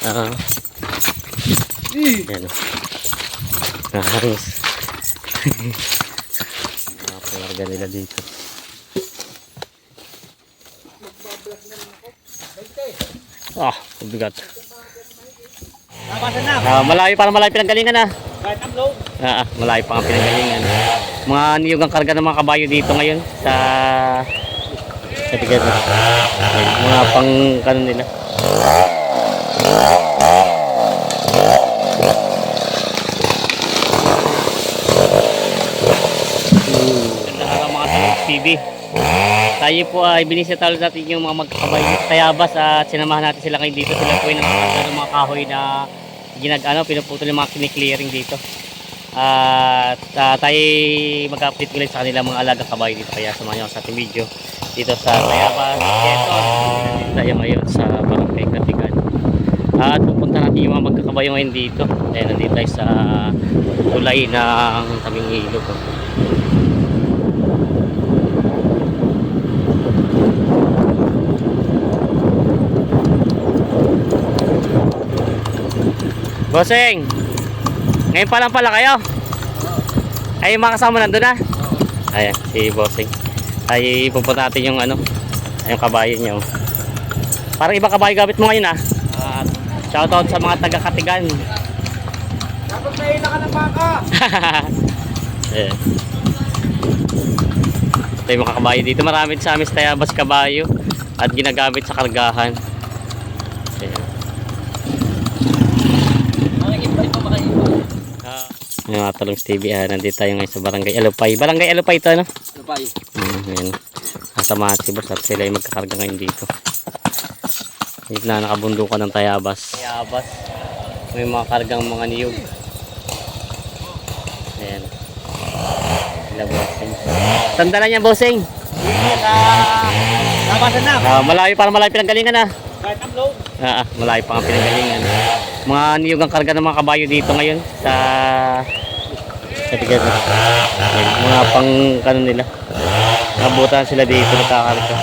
Ah. Yan o. Palarga nila dito. Ah, mabigat. Ah, malayo para malayo pinanggalingan ah. Ah, ah, malayo pa ang pinanggalingan. Mga niyugang karga ng mga kabayo dito ngayon sa sa tigat. Mga pang kanon nila. Ganda ng mga talong TV. Tayo po ay binisita ulit natin yung mga magkakabay tayabas at sinamahan natin sila ngayon dito. Sila po nangakasal ng mga kahoy na ginag ano, pinuputol yung mga kini-clearing dito. At uh, tayo mag-update ulit sa kanila mga alagang kabayo dito. Kaya samahan nyo sa ating video dito sa Tayabas, Quezon. Tayo ngayon sa Barangay Katigan. At pupunta natin yung mga magkakabayo ngayon dito. Ayan, nandito tayo sa tulay ng tabing ilog. Bossing! Ngayon pa lang pala kayo? Ay, mga kasama nandun na? Ayan, si Bossing. Ay, pupunta natin yung ano, yung kabayo niyo. Parang iba kabayo gamit mo ngayon ah. At shoutout sa mga taga-katigan. Dapat may ka ng baka. Ayan. Ito yung mga kabayo dito. Marami sa amin sa Tayabas kabayo at ginagamit sa kargahan. Ayan. Ah, yung mga talong TV, ah, nandito tayo ngayon sa Barangay Alupay. Barangay Alupay ito, ano? Lupay. Mm, ayan. Kasama si boss at sila ay magkakarga ngayon dito. Dito na nakabundukan ng Tayabas. Tayabas. May mga kargang mga niyog. Ayan. Sila bossing. Sandala niya bossing. Sa labasan na. Ah, malayo para malayo pinanggalingan ah. Kahit ang low. Ah, ah, malayo pa ang pinanggalingan. Mga niyog ang karga ng mga kabayo dito ngayon sa sa tigat. Ayan, Mga pang kanon nila. Nabutan sila dito nagkakarga.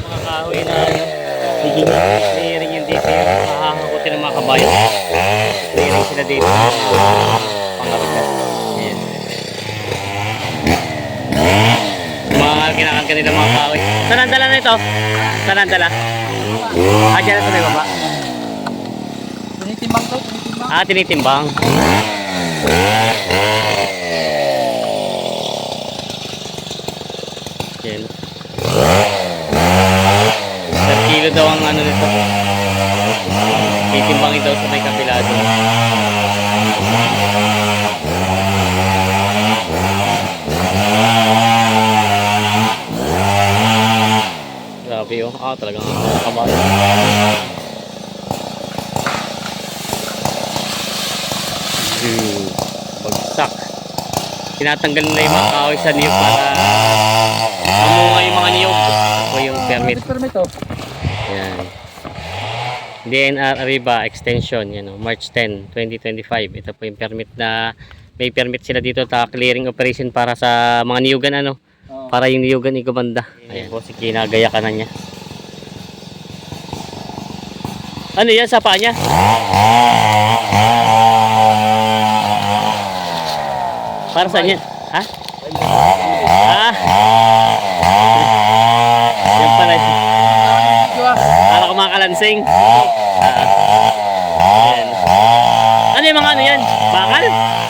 Mga kahoy na higing clearing yung dito yung makakakutin ng mga kabayo. Clearing sila dito. Pangarga. Ayan. Mga kinakarga nila mga kahoy. Saan ang dala na ito? Saan ang dala? Ah, dyan na sa may baba. Tinitimbang to, tinitimbang. Ah, tinitimbang. Yan. Per kilo daw ang ano nito. Titimbangin daw sa may kapilado. Grabe oh. Ah, talagang kabayo. Hmm, bagsak. Tinatanggal nila yung mga kahoy sa niyog para mamunga yung mga niyog. Ito yung permit. permit to. Yan. DNR Arriba Extension, yan o, March 10, 2025. Ito po yung permit na may permit sila dito ta clearing operation para sa mga niyugan ano, Oh. para yung niyugan igumanda. Ayan po, si kinagaya ka na niya. Ano yan sa paa niya? Para saan yan? Ha? Ah! Yan pala. Para kumakalansing. Ah. Ayan. Ano yung mga ano yan? Bakal? Ah.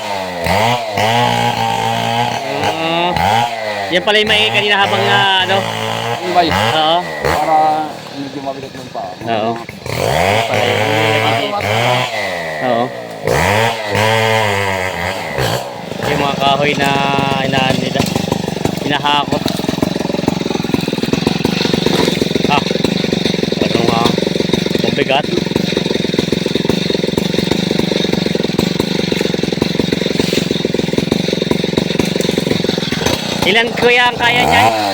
yan pala yung may kanina habang na ano. Yun? Oo. Para hindi mabigat ng pa. Oo. Oo. Kahoy na inaan nila. Hinahakot. Ah. Talagang mga mabigat. Ilan kuya ang kaya niyan?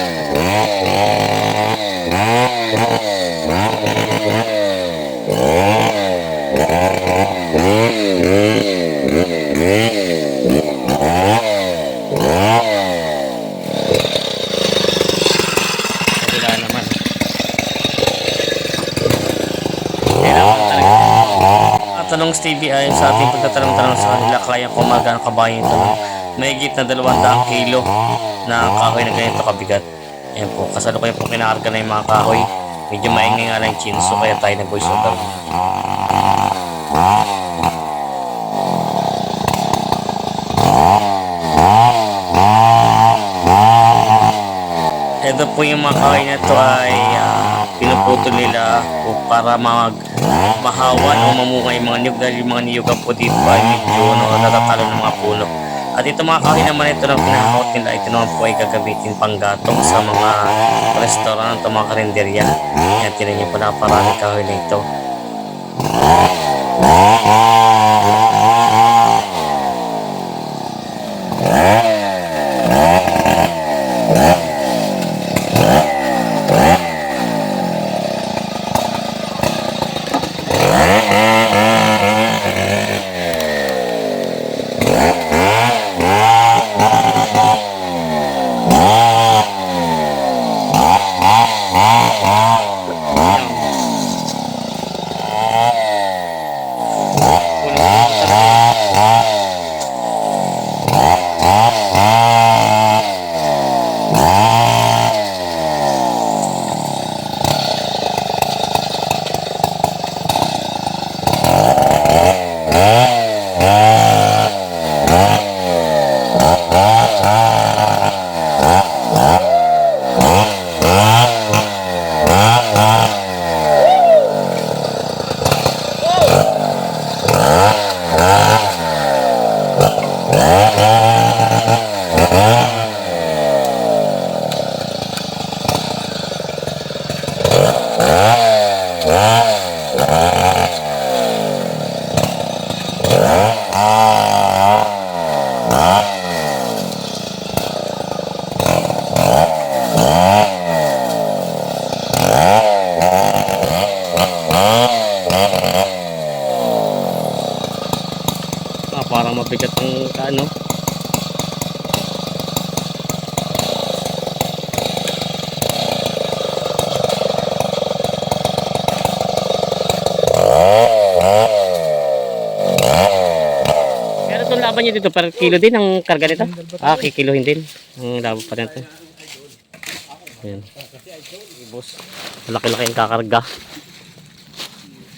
Tanong Stevie ay sa ating pagtatanong-tanong sa kanila kaya kung magkano kabayo ito ng mahigit na 200 kilo na kahoy na ganito kabigat. Ayan po, kasalukuyan po kinakarga na yung mga kahoy. Medyo maingay nga lang yung chinso kaya tayo nag voice over. Ito po yung mga kahoy na ito ay ah, pinuputol nila para mag mahawan o mamungay mga niyog dahil yung mga niyog po dito ay medyo no, natatalo ng mga puno. At ito mga kahoy naman ito na pinahakot nila, ito naman po ay gagamitin panggatong sa mga restaurant o mga karinderya. Yan, tinan niyo po naparami kahoy na ito. Laban niyo dito, per kilo din ang karga nito? Ah, kikiluhin din. Ang laban pa nito. Ayan. Boss, malaki-laki ang kakarga.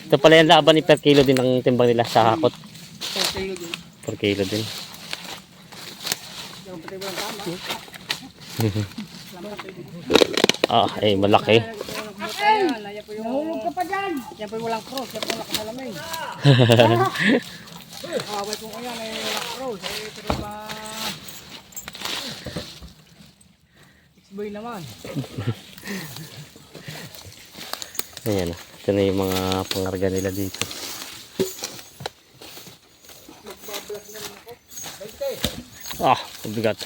Ito pala yung laban ni per kilo din ang timbang nila sa hakot. Per kilo din. ah, eh, malaki. Nahulog ka pa dyan. Yan po yung walang cross. Yan po yung nakasalamin. Away po ko yan. Ay cross. Ay pero ba... X-boy naman. Ayan, ito na yung mga pangarga nila dito. Ah, mabigat.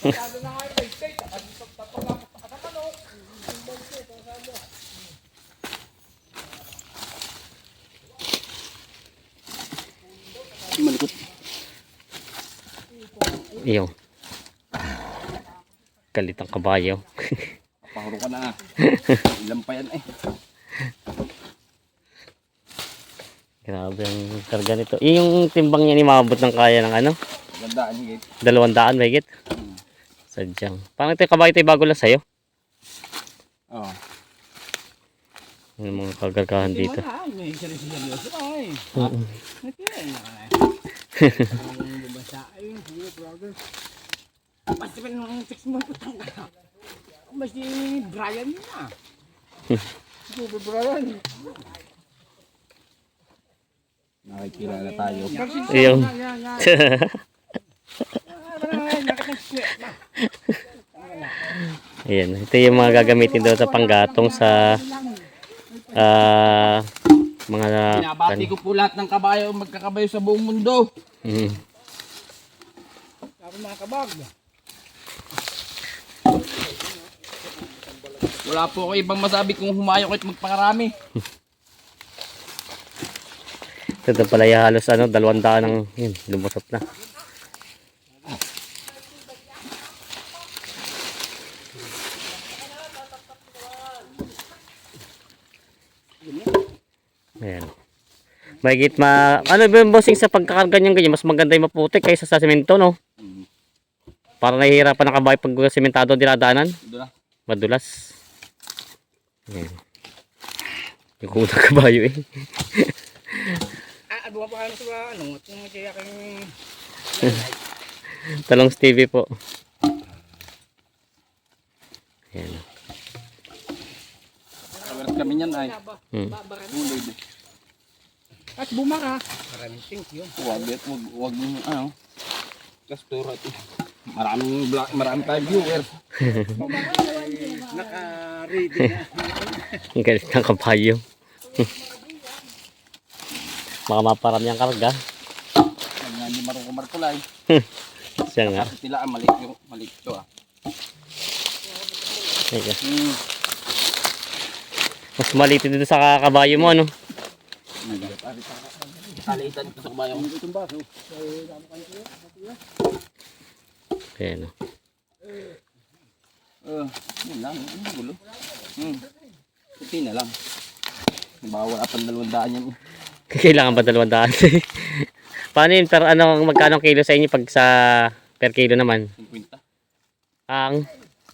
Malikot. Iyo. Galit ang kabayo. Pahuro ka na. Ilan pa yan eh. Grabe ang karga nito. Eh, Yung timbang niya ni mabot ng kaya ng ano? Gandaan yung gate. Dalawang daan, mahigit. Sadyang. Parang ito yung kabayo ito yung bago lang sa'yo. Oo. Yung mga kagargahan dito. May seryoso ay. Oo. Nakilala na ka na. Ang bumasa. Ayun, sige brother. Basta pa nung six months ko tanga. Mas si Brian yun ah. Sige Brian. Nakikilala tayo. Yan. Ayan. Ito yung mga gagamitin doon sa panggatong sa ah mga Pinabati ko po lahat ng kabayo magkakabayo sa buong mundo. Mm. Ako mga kabag. Wala po ako ibang masabi kung humayo ko at magpakarami. Ito pala yung halos ano, dalawang daan ng yun, lumusot na. Ayan. Mahigit ma... Ano ba yung bossing sa pagkakarga niyang ganyan? Mas maganda yung maputik kaysa sa semento, no? Para nahihirapan ang kabayo pag sementado ang dinadaanan. Madulas. Ayan. Yung kunang kabayo eh. Ah, ano pa ano sa ano? Kung hindi aking... Talong Stevie po. Ayan. Kawaras kami niyan ay. Hmm. Mulod. At bumara. Maraming thank you. Huwag, wag, wag, wag mo, ano. Kastura ito. Maraming, vlog- marami tayong viewers. Naka-ready na. Ang galit ng kabayo. Baka maparami ang karga. Ang nga hindi marunong kumarkulay. Siya nga. Kasi sila ang maliit yung maliit ito ah. Teka. Hmm. Mas maliit dito sa kabayo mo, ano? Kaliitan ito sa kabayo. Itong baso. Ayan. Uh, yun lang, ang gulo. Hmm. Kunti na lang. Bawal apang dalawang daan yan. Kailangan ba dalawang daan? Paano yun? Pero ano, magkano kilo sa inyo pag sa per kilo naman? 50. Ang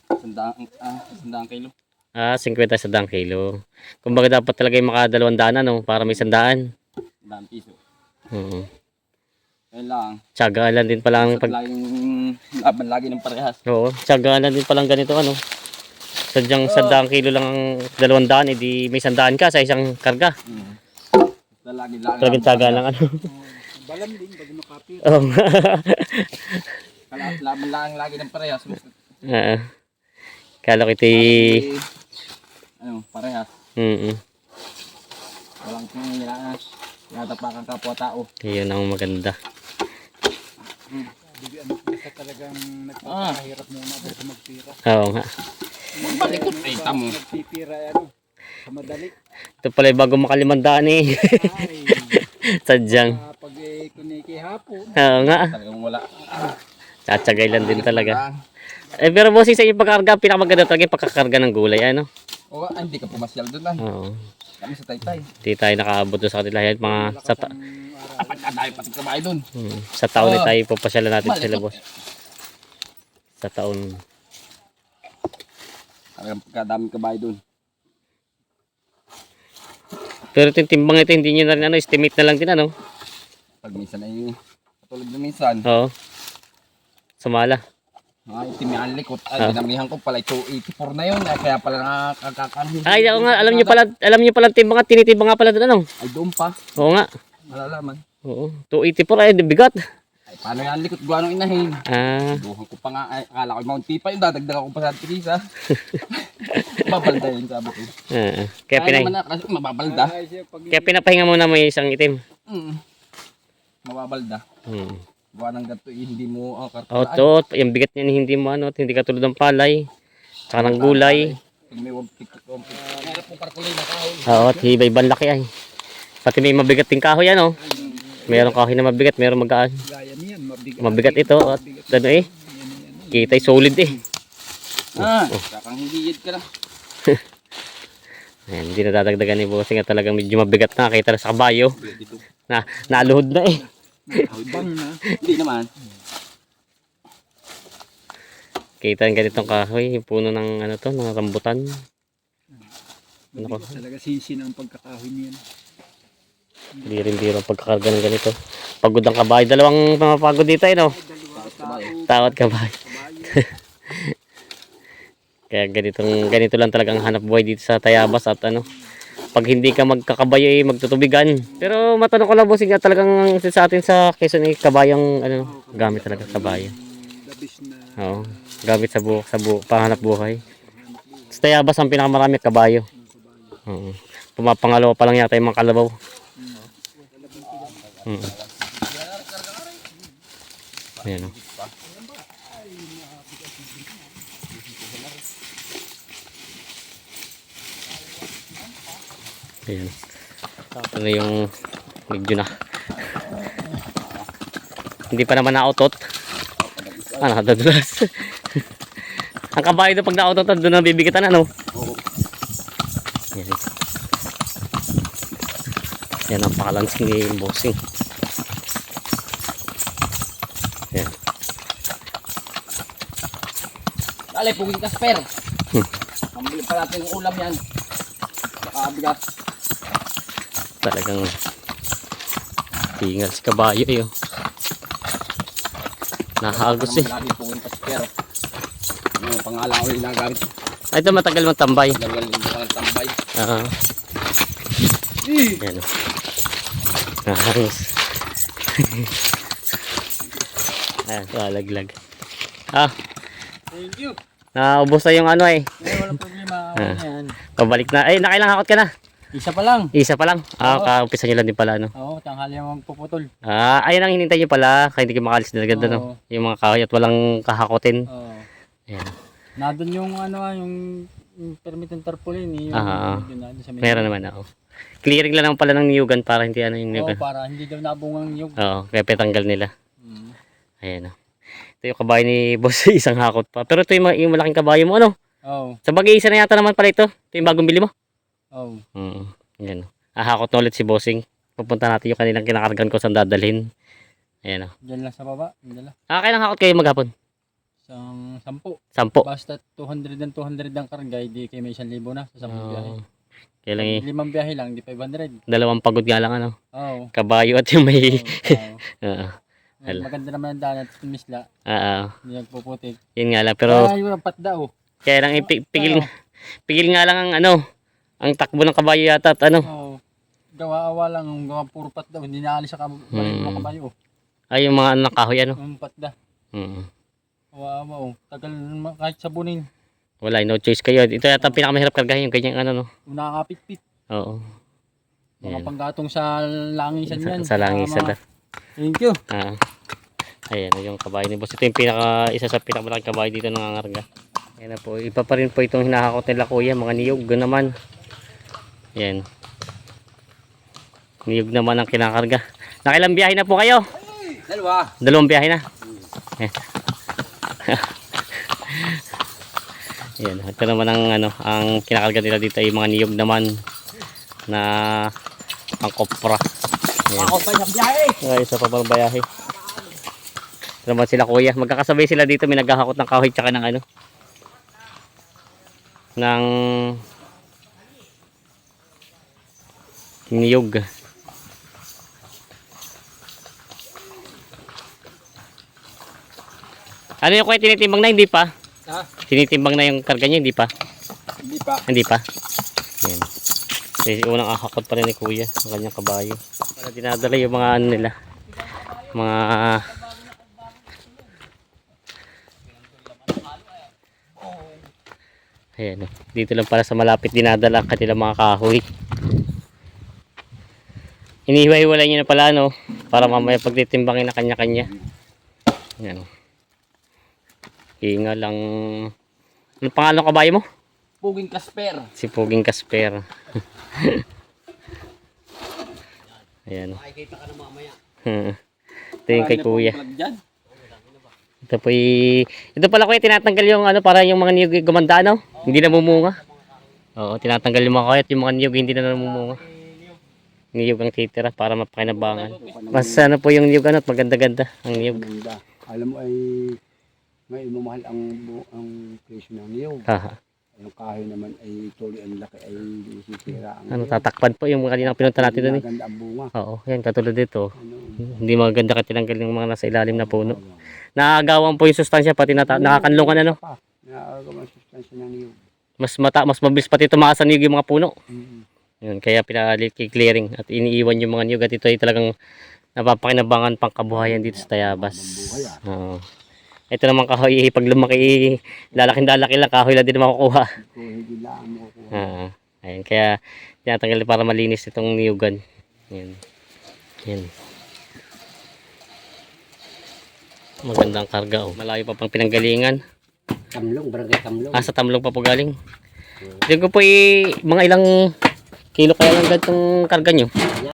Sandaan, ah, sandaan kilo. ah, 50 sa dang kilo. Kumbaga dapat talaga yung makadalawang daan, ano? Para may sandaan. Sandaan piso. Oo. Kaya lang. Tsagaan lang din palang Pag pag... laban lagi ng parehas. Oo, tsagaan lang din palang ganito, ano? Sadyang sa daang kilo lang ang dalawang daan, edi may sandaan ka sa isang karga. Hmm. Basta lagi lagi. Talagang tsagaan lang, ano? Balam din, bago makapi. Oo. Kala- Laban lang lagi ng parehas. Oo. Kala ko ito ano, parehas. Mm Walang kailangan. Natapakan kapwa tao. Yun ang maganda. Bigyan mo sa talagang nagpapahirap muna bago magpira. Oo nga. Magbalikot. Ay, tamo. Nagpipira ano. Sa madali. Ito pala yung bago makalimandaan eh. Ay, Sadyang. ah, pag eh, kuniki hapon. Oo nga. Talagang wala. Tsatsagay lang din talaga. Eh, pero bossing sa inyong pagkarga, pinakamaganda talaga yung pagkakarga ng gulay, ano? Oo, ah, hindi ka pumasyal doon ay. Oo. Kami sa taytay. Hindi tayo nakaabot doon sa kanila. Yan, mga sa, ta- araw. Apat na tayo pati kabahay doon. hmm, sa taon Oo. tayo papasyalan natin Malikot. sila, boss. Sa taon. Talagang pagkadaming kabahay doon. Pero itong timbang ito, hindi nyo na rin, ano, estimate na lang din, ano? Pag minsan ay katulad ng minsan. Oo. Sumala. Itim yung likot. Ah. Ay, dinamihan ko pala 284 na yun. Ay, kaya pala nakakakanhin. Ay, ako nga, alam nyo pala, alam nyo pala timbang at tinitimbang nga pala doon, ano? Ay, doon pa. Oo nga. Malalaman. Oo. 284 ay, bigat. Ay, paano yan likot? Gawa nung inahin. Ah, Buhan ko pa nga. Ay, akala ko yung Mount Pipa yun. Dadagdag ako pa sa Teresa. Babalda yun sabi ko. ah, ah. Kaya, pinay, naman na kasi mababalda. Ay, kaya pinapahinga mo na may isang itim. Mm. Mababalda. Hmm. Gawa ng gato eh, hindi mo ang Oh, kartulaan. to, yung bigat niya hindi mo ano, hindi ka tulad ng palay. Tsaka ng gulay. May wampik, wampik. Meron pong karkulay na kahoy. Oo, at iba-ibang laki ay. Pati may mabigat din kahoy ano. Meron kahoy na mabigat, meron magaan. gaya niyan, mabigat. Mabigat ito at ano eh. Kita'y solid eh. Ah, kakang hihiyad ka na. Ayan, hindi na dadagdagan ni Bossing at talagang medyo mabigat na. Kita na sa kabayo. Na, naluhod na eh. Bang na. Hindi naman. Kita ang ganitong kahoy, puno ng ano to, ng rambutan. Ano ko? Talaga sisin ang pagkakahoy niyan. Hindi rin biro ang pagkakarga ng ganito. Pagod ang kabayo. Dalawang mapagod dito eh no. Tawat kabayo. Kaya ganitong ganito lang talaga ang hanap buhay dito sa Tayabas at ano pag hindi ka magkakabayo ay magtutubigan. Pero matanong ko lang bossing nga talagang sa atin sa Quezon ay kabayang ano gamit talaga kabayo. Oo. Gamit sa buhok sa buhok, panganap buhay. Sa Tayabas ang pinakamarami kabayo. Oo. Pumapangalawa pa lang yata yung mga kalabaw. Mm. Ayan o. Ayan. Ito na yung medyo na. Hindi pa naman nautot. Ah, nakadadulas. Ang kabayo doon pag nautot, doon na bibigitan ano. Ayan. Yan ang pakalansing ni bossing. Yan. Dali, puging kasper. Hmm. Pambili pa natin yung ulam yan. Baka bigas. Talagang tingal si kabayo eh. oh. Nahagos eh. Yung pangalan ko yung nagamit. Ay, ito matagal magtambay. Dalawang linggo lang tambay. Ah. Yan. oh. Nahagos. Ayan, lalaglag. Ah, Thank you. naubos na yung ano eh. Eh, walang problema. Ah. Yan. Pabalik na. Ay, nakailang hakot ka na. Isa pa lang. Isa pa lang. Ah, Oo. kaumpisa nyo lang din pala, no? Oo, tanghali ang magpuputol. Ah, ayun ang hinintay nyo pala. Kaya hindi kayo makalis na agad, no? Oo. Yung mga kahoy at walang kahakotin. Oo. Ayan. Nandun yung ano ah, yung, yung permit ng tarpaulin eh. Yung, Ah, ah. yun, nandun sa Meron naman ako. Clearing lang naman pala ng niyugan para hindi ano yung Oo, niyugan. para hindi daw nabungang yung... Oo, kaya petanggal nila. Mm. Ayan, oh. Ito yung kabayo ni boss, isang hakot pa. Pero ito yung, ma- yung malaking kabayo mo, ano? Oo. Sa bagay, isa na yata naman pala ito. Ito yung bagong bili mo. Oo. Mm, yan. oh. Ah, hakot na ulit si bossing. Pupunta natin yung kanilang kinakargan ko saan dadalhin. Ayan, oh. Diyan lang sa baba. Diyan lang. Ah, kailang hakot kayo maghapon? Isang sampu. Sampo. Basta 200 and 200 ang karga, hindi kayo may 1,000 na sa sampung biyahe. Oo. Kailang i- Limang biyahe lang, di 500. dalawang pagod nga lang, ano? Oo. Kabayo at yung may... Oo. Oo. Wala. Maganda naman ang daan at misla. Ah. Hindi nagpuputik. yun nga lang. Pero Ay, yung patda oh. kaya lang ipi- pigil, pigil nga lang ang ano, ang takbo ng kabayo yata at ano. Oo. Gawa-awa lang, ang gawa puro patda. Hindi naalis sa kab- balik Hmm. mga kabayo. oh. Ay, yung mga kahoy, ano. Yung patda. Mm. Gawa-awa oh. Tagal kahit sabunin. Wala, no choice kayo. Ito yata ang pinakamahirap kargahin, yung ganyang ano, no. Nakakapit-pit. Oo. Mga Ayan. panggatong sa langisan Sa, yan. sa langisan Mga- na. Thank you. Ah. Ayan, yung kabayo ni boss. Ito yung pinaka, isa sa pinakamalaking kabayo dito ng angarga. Ayan na po. Iba pa rin po itong hinahakot nila kuya. Mga niyog naman. Ayan. Niyog naman ang kinakarga. Nakilang biyahe na po kayo? Dalawa. Dalawang biyahe na. Eh. Ayan, ito naman ang ano, ang kinakarga nila dito ay mga niyog naman na ang kopra. Ayan. Ako pa sa biyahe. Ay, isa pa bang bayahe. Ito naman sila kuya. Magkakasabay sila dito. May naghahakot ng kahoy tsaka ng ano. Ng niyog. Ano yung kuya tinitimbang na hindi pa? Ha? Tinitimbang na yung karga niya hindi pa? Hindi pa. Hindi pa. Yan. Kasi unang ahakot pa rin ni kuya ang kanyang kabayo. Para dinadala yung mga ano nila. Mga Ayan o. Dito lang para sa malapit dinadala ang kanilang mga kahoy. Inihiwa-hiwalay niya na pala no. Para mamaya pagtitimbangin na kanya-kanya. Ayan o. Hinga lang. Ano pangalan ng kabayo mo? Puging kasper. Si Puging Kasper. Ayan. Makikita ka na mamaya. Ito yung kay kuya. Ito po y... Ito pala kuya, tinatanggal yung ano para yung mga niyog gumanda no? Hindi na mumunga. Oo, tinatanggal yung mga kayat yung mga niyog hindi na namumunga. Niyog ang titira para mapakinabangan. Mas ano po yung niyog ano, at maganda-ganda ang niyog. Maganda. Alam mo ay may mamahal ang ang presyo ng niyog. Haha. Yung kahoy naman ay tuloy ang laki ay sisira ang Ano, niyog. tatakpan po yung mga kaninang pinunta natin doon eh. Maganda ang bunga. Oo, yan katulad dito. Ano, Hindi maganda katinanggal yung mga nasa ilalim na puno. Nakagawan po yung sustansya pati nata- nakakanlungan ano. pa. Ang sustansya ng niyog. Mas mata mas mabilis pati tumaas ang niyog yung mga puno. Mm. Yun, kaya pinali-clearing at iniiwan yung mga niyog at ito ay talagang napapakinabangan pang kabuhayan dito sa Tayabas. Oo. Ito naman kahoy, pag lumaki, lalaking lalaki lang, kahoy lang din makukuha. Oo. Ayun, kaya tinatanggal para malinis itong niyugan. Yan. Yan. Magandang karga oh. Malayo pa pang pinanggalingan. Tamlong, barangay tamlong. Ah, sa Tamlong pa po galing. Diyan ko po eh, mga ilang kilo kaya yung gantong karga nyo.